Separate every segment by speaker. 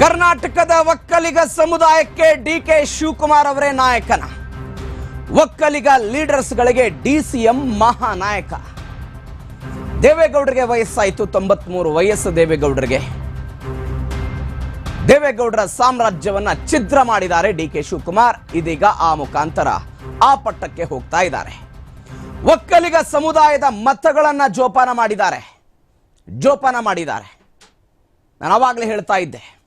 Speaker 1: ಕರ್ನಾಟಕದ ಒಕ್ಕಲಿಗ ಸಮುದಾಯಕ್ಕೆ D K Shivakumar ಅವರೇ ನಾಯಕನ. ಒಕ್ಕಲಿಗ ಲೀಡರ್ಸ್ಗಳಿಗೆ ಡಿ ಸಿ ಎಂ ಮಹಾನಾಯಕ. ದೇವೇಗೌಡರಿಗೆ ವಯಸ್ಸಾಯಿತು ತೊಂಬತ್ಮೂರು ವಯಸ್ಸು ದೇವೇಗೌಡರಿಗೆ. ದೇವೇಗೌಡರ ಸಾಮ್ರಾಜ್ಯವನ್ನ ಛಿದ್ರ ಮಾಡಿದ್ದಾರೆ ಡಿ ಕೆ ಶಿವಕುಮಾರ್. ಇದೀಗ ಆ ಮುಖಾಂತರ ಆ ಪಟ್ಟಕ್ಕೆ ಹೋಗ್ತಾ ಇದ್ದಾರೆ. ಒಕ್ಕಲಿಗ ಸಮುದಾಯದ ಮತಗಳನ್ನ ಜೋಪಾನ ಮಾಡಿದ್ದಾರೆ. ಜೋಪಾನ ಮಾಡಿದ್ದಾರೆ. ನಾನು ಅವಾಗಲೇ ಹೇಳ್ತಾ ಇದ್ದೆ.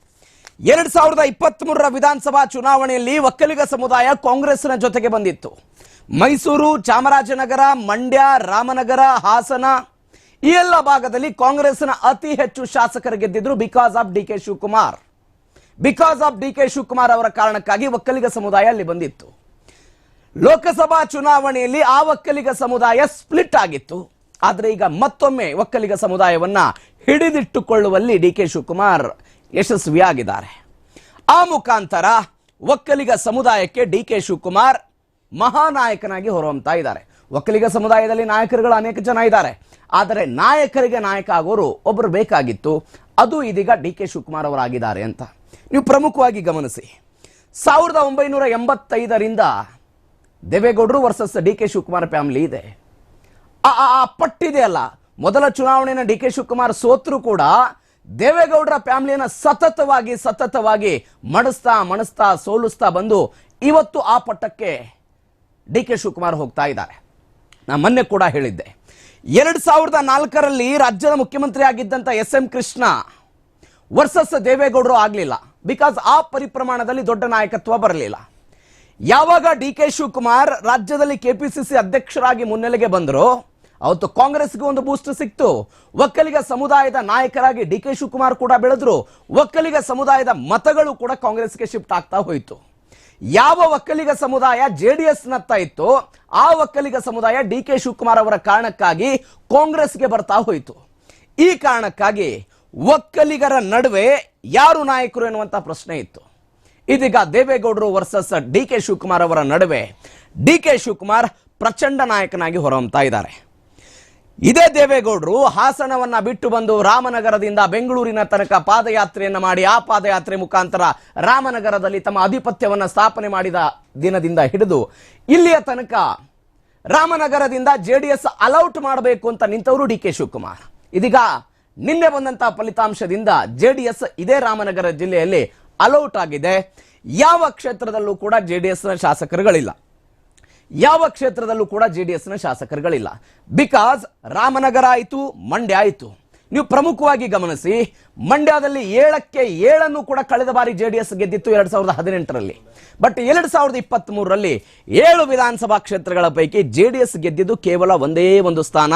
Speaker 1: ಎರಡ್ ಸಾವಿರದ ಇಪ್ಪತ್ತ್ ಮೂರರ ವಿಧಾನಸಭಾ ಚುನಾವಣೆಯಲ್ಲಿ ಒಕ್ಕಲಿಗ ಸಮುದಾಯ ಕಾಂಗ್ರೆಸ್ನ ಜೊತೆಗೆ ಬಂದಿತ್ತು. ಮೈಸೂರು, ಚಾಮರಾಜನಗರ, ಮಂಡ್ಯ, ರಾಮನಗರ, ಹಾಸನ ಈ ಎಲ್ಲ ಭಾಗದಲ್ಲಿ ಕಾಂಗ್ರೆಸ್ನ ಅತಿ ಹೆಚ್ಚು ಶಾಸಕರು ಗೆದ್ದಿದ್ರು because of D K Shivakumar. Because of D K Shivakumar ಅವರ ಕಾರಣಕ್ಕಾಗಿ ಒಕ್ಕಲಿಗ ಸಮುದಾಯ ಅಲ್ಲಿ ಬಂದಿತ್ತು. ಲೋಕಸಭಾ ಚುನಾವಣೆಯಲ್ಲಿ ಆ ಒಕ್ಕಲಿಗ ಸಮುದಾಯ ಸ್ಪ್ಲಿಟ್ ಆಗಿತ್ತು. ಆದರೆ ಈಗ ಮತ್ತೊಮ್ಮೆ ಒಕ್ಕಲಿಗ ಸಮುದಾಯವನ್ನ ಹಿಡಿದಿಟ್ಟುಕೊಳ್ಳುವಲ್ಲಿ ಡಿ ಕೆ ಶಿವಕುಮಾರ್ ಯಶಸ್ವಿಯಾಗಿದ್ದಾರೆ. ಆ ಮುಖಾಂತರ ಒಕ್ಕಲಿಗ ಸಮುದಾಯಕ್ಕೆ ಡಿ ಕೆ ಶಿವಕುಮಾರ್ ಮಹಾನಾಯಕನಾಗಿ ಹೊರಹೊಮ್ತಾ ಇದ್ದಾರೆ. ಒಕ್ಕಲಿಗ ಸಮುದಾಯದಲ್ಲಿ ನಾಯಕರುಗಳು ಅನೇಕ ಜನ ಇದ್ದಾರೆ. ಆದರೆ ನಾಯಕರಿಗೆ ನಾಯಕ ಆಗೋರು ಒಬ್ಬರು ಬೇಕಾಗಿತ್ತು. ಅದು ಇದೀಗ ಡಿ ಕೆ ಶಿವಕುಮಾರ್ ಅವರಾಗಿದ್ದಾರೆ ಅಂತ. ನೀವು ಪ್ರಮುಖವಾಗಿ ಗಮನಿಸಿ. ಸಾವಿರದ ಒಂಬೈನೂರ ಎಂಬತ್ತೈದರಿಂದ ದೇವೇಗೌಡರು versus D K Shivakumar family ಇದೆ. ಆ- ಆ ಆ ಪಟ್ಟಿದೆ ಅಲ್ಲ. ಮೊದಲ ಚುನಾವಣೆನ ಡಿ ಕೆ ಶಿವಕುಮಾರ್ ಸೋತ್ರು ಕೂಡ ದೇವೇಗೌಡರ ಫ್ಯಾಮಿಲಿಯನ್ನ ಸತತವಾಗಿ ಸತತವಾಗಿ ಮಣಿಸ್ತಾ ಮಣಿಸ್ತಾ ಸೋಲಿಸ್ತಾ ಬಂದು ಇವತ್ತು ಆ ಪಟ್ಟಕ್ಕೆ ಡಿ ಕೆ ಶಿವಕುಮಾರ್ ಹೋಗ್ತಾ ಇದ್ದಾರೆ. ನಾ ಮೊನ್ನೆ ಕೂಡ ಹೇಳಿದ್ದೆ. ಎರಡ್ ಸಾವಿರದ ನಾಲ್ಕರಲ್ಲಿ ರಾಜ್ಯದ ಮುಖ್ಯಮಂತ್ರಿ ಆಗಿದ್ದಂತ ಎಸ್ ಎಂ ಕೃಷ್ಣ ವರ್ಸಸ್ ದೇವೇಗೌಡರು ಆಗಲಿಲ್ಲ. ಬಿಕಾಸ್ ಆ ಪರಿಪ್ರಮಾಣದಲ್ಲಿ ದೊಡ್ಡ ನಾಯಕತ್ವ ಬರಲಿಲ್ಲ. ಯಾವಾಗ ಡಿ ಕೆ ಶಿವಕುಮಾರ್ ರಾಜ್ಯದಲ್ಲಿ ಕೆಪಿಸಿಸಿ ಅಧ್ಯಕ್ಷರಾಗಿ ಮುನ್ನೆಲೆಗೆ ಬಂದರು ಅವತ್ತು ಕಾಂಗ್ರೆಸ್ಗೆ ಒಂದು ಬೂಸ್ಟ್ ಸಿಕ್ತು. ಒಕ್ಕಲಿಗ ಸಮುದಾಯದ ನಾಯಕರಾಗಿ ಡಿ ಕೆ ಶಿವಕುಮಾರ್ ಕೂಡ ಬೆಳೆದ್ರು. ಒಕ್ಕಲಿಗ ಸಮುದಾಯದ ಮತಗಳು ಕೂಡ ಕಾಂಗ್ರೆಸ್ಗೆ ಶಿಫ್ಟ್ ಆಗ್ತಾ ಹೋಯಿತು. ಯಾವ ಒಕ್ಕಲಿಗ ಸಮುದಾಯ ಜೆ ಡಿ ಎಸ್ ನತ್ತ ಇತ್ತು, ಆ ಒಕ್ಕಲಿಗ ಸಮುದಾಯ ಡಿ ಕೆ ಶಿವಕುಮಾರ್ ಅವರ ಕಾರಣಕ್ಕಾಗಿ ಕಾಂಗ್ರೆಸ್ಗೆ ಬರ್ತಾ ಹೋಯಿತು. ಈ ಕಾರಣಕ್ಕಾಗಿ ಒಕ್ಕಲಿಗರ ನಡುವೆ ಯಾರು ನಾಯಕರು ಎನ್ನುವಂತ ಪ್ರಶ್ನೆ ಇತ್ತು. ಇದೀಗ ದೇವೇಗೌಡರು ವರ್ಸಸ್ ಡಿ ಕೆ ಶಿವಕುಮಾರ್ ಅವರ ನಡುವೆ ಡಿ ಕೆ ಶಿವಕುಮಾರ್ ಪ್ರಚಂಡ ನಾಯಕನಾಗಿ ಹೊರಹೊಮ್ತಾ ಇದ್ದಾರೆ. ಇದೇ ದೇವೇಗೌಡರು ಹಾಸನವನ್ನ ಬಿಟ್ಟು ಬಂದು ರಾಮನಗರದಿಂದ ಬೆಂಗಳೂರಿನ ತನಕ ಪಾದಯಾತ್ರೆಯನ್ನು ಮಾಡಿ ಆ ಪಾದಯಾತ್ರೆ ಮುಖಾಂತರ ರಾಮನಗರದಲ್ಲಿ ತಮ್ಮ ಆಧಿಪತ್ಯವನ್ನು ಸ್ಥಾಪನೆ ಮಾಡಿದ ದಿನದಿಂದ ಹಿಡಿದು ಇಲ್ಲಿಯ ತನಕ ರಾಮನಗರದಿಂದ J D S all out ಮಾಡಬೇಕು ಅಂತ ನಿಂತವರು ಡಿ ಕೆ ಶಿವಕುಮಾರ್. ಇದೀಗ ನಿನ್ನೆ ಬಂದಂತಹ ಫಲಿತಾಂಶದಿಂದ ಜೆ ಡಿ ಎಸ್ ಇದೇ ರಾಮನಗರ ಜಿಲ್ಲೆಯಲ್ಲಿ ಅಲೌಟ್ ಆಗಿದೆ. ಯಾವ ಕ್ಷೇತ್ರದಲ್ಲೂ ಕೂಡ ಜೆ ಡಿ ಎಸ್ನ ಶಾಸಕರುಗಳಿಲ್ಲ. ಯಾವ ಕ್ಷೇತ್ರದಲ್ಲೂ ಕೂಡ ಜೆ ಡಿ ಎಸ್ನ ಶಾಸಕರುಗಳಿಲ್ಲ. ಬಿಕಾಸ್ ರಾಮನಗರ ಆಯಿತು ಮಂಡ್ಯ ಆಯಿತು. ನೀವು ಪ್ರಮುಖವಾಗಿ ಗಮನಿಸಿ, ಮಂಡ್ಯದಲ್ಲಿ ಏಳಕ್ಕೆ ಏಳನ್ನು ಕೂಡ ಕಳೆದ ಬಾರಿ ಜೆ ಡಿ ಎಸ್ ಗೆದ್ದಿತ್ತು ಎರಡ್ ಸಾವಿರದ ಹದಿನೆಂಟರಲ್ಲಿ. ಬಟ್ ಎರಡ್ ಸಾವಿರದ ಇಪ್ಪತ್ತ್ ಮೂರರಲ್ಲಿ ಏಳು ವಿಧಾನಸಭಾ ಕ್ಷೇತ್ರಗಳ ಪೈಕಿ ಜೆ ಡಿ ಎಸ್ ಗೆದ್ದಿದ್ದು ಕೇವಲ ಒಂದೇ ಒಂದು ಸ್ಥಾನ.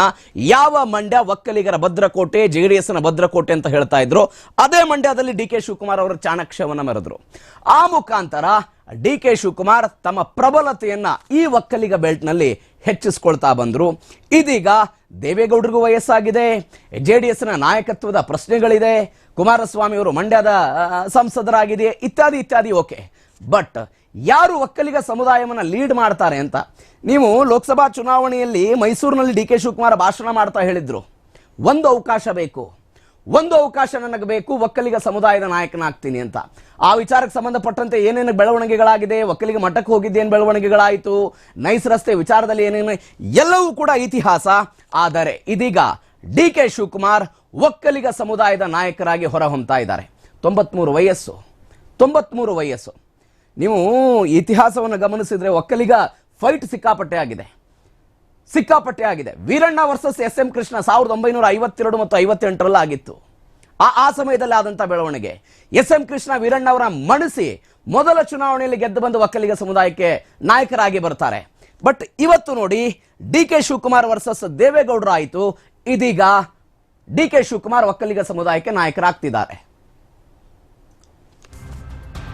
Speaker 1: ಯಾವ ಮಂಡ್ಯ ಒಕ್ಕಲಿಗರ ಭದ್ರಕೋಟೆ ಜೆ ಡಿ ಎಸ್ನ ಭದ್ರಕೋಟೆ ಅಂತ ಹೇಳ್ತಾ ಇದ್ರು. ಅದೇ ಮಂಡ್ಯದಲ್ಲಿ ಡಿ ಕೆ ಶಿವಕುಮಾರ್ ಅವರು ಚಾಣಕ್ಷವನ್ನ ಮೆರೆದ್ರು. ಆ ಮುಖಾಂತರ ಡಿ ಕೆ ಶಿವಕುಮಾರ್ ತಮ್ಮ ಪ್ರಬಲತೆಯನ್ನ ಈ ಒಕ್ಕಲಿಗ ಬೆಲ್ಟ್ನಲ್ಲಿ ಹೆಚ್ಚಿಸ್ಕೊಳ್ತಾ ಬಂದರು. ಇದೀಗ ದೇವೇಗೌಡರಿಗೂ ವಯಸ್ಸಾಗಿದೆ. ಜೆ ಡಿ ಎಸ್ನ ನಾಯಕತ್ವದ ಪ್ರಶ್ನೆಗಳಿದೆ. ಕುಮಾರಸ್ವಾಮಿ ಅವರು ಮಂಡ್ಯದ ಸಂಸದರಾಗಿದೆ ಇತ್ಯಾದಿ ಇತ್ಯಾದಿ, ಓಕೆ. ಬಟ್ ಯಾರು ಒಕ್ಕಲಿಗ ಸಮುದಾಯವನ್ನು ಲೀಡ್ ಮಾಡ್ತಾರೆ ಅಂತ? ನೀವು ಲೋಕಸಭಾ ಚುನಾವಣೆಯಲ್ಲಿ ಮೈಸೂರಿನಲ್ಲಿ ಡಿ ಕೆ ಶಿವಕುಮಾರ್ ಭಾಷಣ ಮಾಡ್ತಾ ಹೇಳಿದ್ರು. ಒಂದು ಅವಕಾಶ ಬೇಕು. ಒಂದು ಅವಕಾಶ ನನಗೆ ಬೇಕು, ಒಕ್ಕಲಿಗ ಸಮುದಾಯದ ನಾಯಕನಾಗ್ತೀನಿ ಅಂತ. ಆ ವಿಚಾರಕ್ಕೆ ಸಂಬಂಧಪಟ್ಟಂತೆ ಏನೇನು ಬೆಳವಣಿಗೆಗಳಾಗಿದೆ, ಒಕ್ಕಲಿಗ ಮಠಕ್ಕೆ ಹೋಗಿದ್ದೇನು ಬೆಳವಣಿಗೆಗಳಾಯಿತು, ನೈಸ್ ರಸ್ತೆ ವಿಚಾರದಲ್ಲಿ ಏನೇನು, ಎಲ್ಲವೂ ಕೂಡ ಇತಿಹಾಸ. ಆದರೆ ಇದೀಗ ಡಿ ಕೆ ಶಿವಕುಮಾರ್ ಒಕ್ಕಲಿಗ ಸಮುದಾಯದ ನಾಯಕರಾಗಿ ಹೊರಹೊಮ್ತಾ ಇದ್ದಾರೆ. ತೊಂಬತ್ಮೂರು ವಯಸ್ಸು ತೊಂಬತ್ಮೂರು ವಯಸ್ಸು. ನೀವು ಇತಿಹಾಸವನ್ನು ಗಮನಿಸಿದರೆ ಒಕ್ಕಲಿಗ ಫೈಟ್ ಸಿಕ್ಕಾಪಟ್ಟೆ ಆಗಿದೆ. ಸಿಕ್ಕಾಪಟ್ಟೆ ಆಗಿದೆ. Veeranna versus S M Krishna ಸಾವಿರದ ಒಂಬೈನೂರ ಐವತ್ತೆರಡು ಮತ್ತು ಐವತ್ತೆಂಟರಲ್ಲಿ ಆಗಿತ್ತು. ಆ ಆ ಸಮಯದಲ್ಲಿ ಆದಂಥ ಬೆಳವಣಿಗೆ. ಎಸ್ ಎಂ ಕೃಷ್ಣ ವೀರಣ್ಣ ಅವರ ಮಣಿಸಿ ಮೊದಲ ಚುನಾವಣೆಯಲ್ಲಿ ಗೆದ್ದು ಬಂದು ಒಕ್ಕಲಿಗ ಸಮುದಾಯಕ್ಕೆ ನಾಯಕರಾಗಿ ಬರ್ತಾರೆ. ಬಟ್ ಇವತ್ತು ನೋಡಿ ಡಿ ಕೆ ಶಿವಕುಮಾರ್ ವರ್ಸಸ್ ದೇವೇಗೌಡರ ಆಯಿತು ಇದೀಗ ಡಿ ಕೆ ಶಿವಕುಮಾರ್ ಒಕ್ಕಲಿಗ ಸಮುದಾಯಕ್ಕೆ ನಾಯಕರಾಗ್ತಿದ್ದಾರೆ.